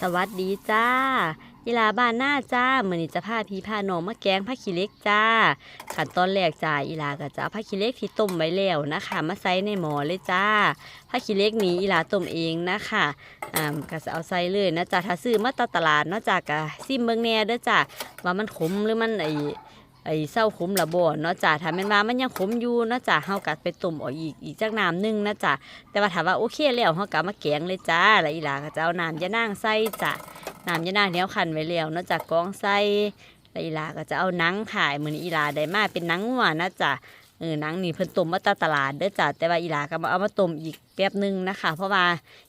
สวัสดีจ้าอีลาบ้านหน้าจ้ามือนี้จะพาพี่พาน้องมาแกงผ้าขี้เล็กจ้า ขั้นตอนแรกจ้าอีลาก็จะเอาผักขี้เล็กที่ต้มไว้แล้วนะคะมาใส่ในหม้อเลยจ้าผ้าขี้เล็กนี้อีลาต้มเองนะคะอ่าก็จะเอาใส่เลยนะจ้าถ้าซื้อมาตาตลาดเนาะจ้าก็ซิมเบิงแน่เด้อจ้าว่ามันขมหรือมันไอ ไอเศร้าขมละบ่เนาะจ้าถ้าแม่นว่ามันยังขมอยู่เนาะจ้าเฮาก็ไปต้มออกอีกอีกจักน้ำหนึงนะจ้าแต่ว่าถามว่าโอเคแล้วเฮาก็เอามาแกงเลยจ้าแล้วอีหลาก็จะเอาน้ำยะนางใส่จ้ะน้ำยะนางเนี้ยขันไว้แล้วเนาะจากกองใส่แล้วอีหลาก็จะเอานังขายมื้อนี้อีหลาได้มาเป็นนังหัวนะจ้ะ เออนังนี่เพิ่นต้มมาตาตลาดเด้อจ้าแต่ว่าอีหลาก็มาเอามาต้มอีกแป๊บหนึงนะคะ เพราะว่า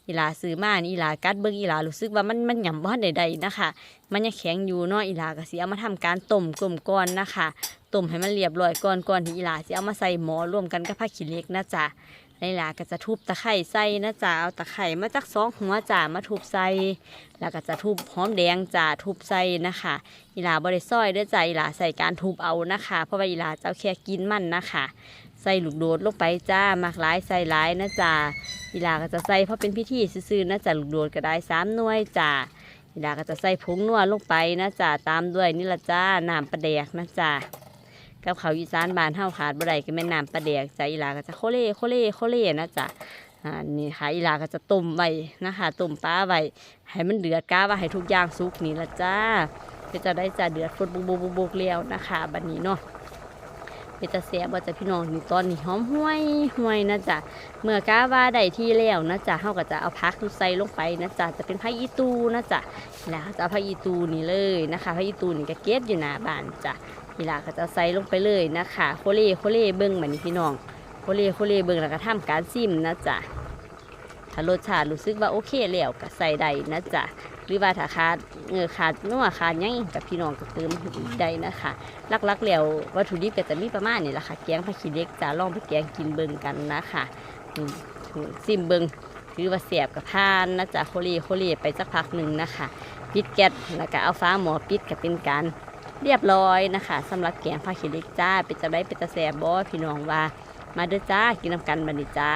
อีหลาซื้อมานี่อีหลากัดเบิ่งอีหลารู้สึกว่ามันมันหยำบ่ทันใดๆนะคะ มันยังแข็งอยู่เนาะอีหลาก็สิเอามาทำการต้มกลมก่อนนะคะ ต้มให้มันเรียบร้อยก่อนก่อนที่อีหลาสิเอามาใส่หมอรวมกันกับผักขี้เล็กนะจ๊ะในหลาก็จะทุบตะไคร่ใส่นะจ๊ะเอาตะไคร่มาจากสองหัวจ่ามาทุบใส่แล้วก็จะทุบหอมแดงจ่าทุบใส่นะคะอีหลาบริสซอยด้วยจ้ะอีหลาใส่การทุบเอานะคะ เพราะว่าอีหลาจะเอาแค่กินมันนะคะ ใส่ลูกโดดลงไปจ้ามากหลายใส่หลายนะจ๊ะอีหลาก็จะใส่เพราะเป็นพิธีซื่อๆนะจ๊ะลูกโดดก็ได้สามหน่วยจ้าอีหลาก็จะใส่ผงนัวลงไปนะจ๊ะตามด้วยนี่ละจ้าน้ำปลาแดกนะจ๊ะ กับเขาวอีสานบานเท้าขาดบ่ได้ก็แม่น้ำปลาแดกจ้ะอีลาก็จะโคเล่โคเล่โคเล่นะจ๊ะอ่านี่ค่ะอีลาก็จะต้มไว้นะคะต้มปลาไว้ให้มันเดือดก้าว่าให้ทุกอย่างสุกนี่ละจ้าก็จะได้จะเดือดฟุดบุกบุกบุกบุกแล้วนะคะบัดนี้เนาะ เป็นจะเสียบ่จะพี่น้องนี่ตอนนี้หอมห้วยห้วยนะจ๊ะเมื่อกาว่าได้ที่แล้วนะจ๊ะเฮาก็จะเอาพักใส่ลงไปนะจ๊ะจะเป็นผักอีตูนะจ๊ะแล้วจะเอาผักอีตูนี่เลยนะคะผักอีตูนี่ก็เก็บอยู่หน้าบ้านจ้ะนี่ล่ะก็จะใส่ลงไปเลยนะคะโคเล่โคเล่เบิ้งเหมือนพี่น้องโคเล่โคเล่เบิ้งแล้วก็ทำการซิมนะจ๊ะ ถ้ารสชาติรู้สึกว่าโอเคแล้วก็ใส่ได้นะจ๊ะหรือว่าถ้าขาดเงือขาดนัวขาดยังกับพี่น้องก็เติมได้นะคะลักๆแล้ววัตถุดิบก็จะมีประมาณนี้แหละค่ะแกงผักขี้เล็กจ้ะลองไปแกงกินเบิ้งกันนะคะซิมเบิ้งถือว่าเสียบกับพานนะจ๊ะโคล่โคล่ไปสักพักหนึ่งนะคะ ปิดแก๊สแล้วก็เอาฟ้าหมอปิดก็เป็นการเรียบร้อยนะคะสำหรับแกงผักขี้เล็กจ้าเป็นจะได้เป็นจะแสบบอพี่น้องว่า มาเด้อจ้ากินน้ำกันบันนี้จ้า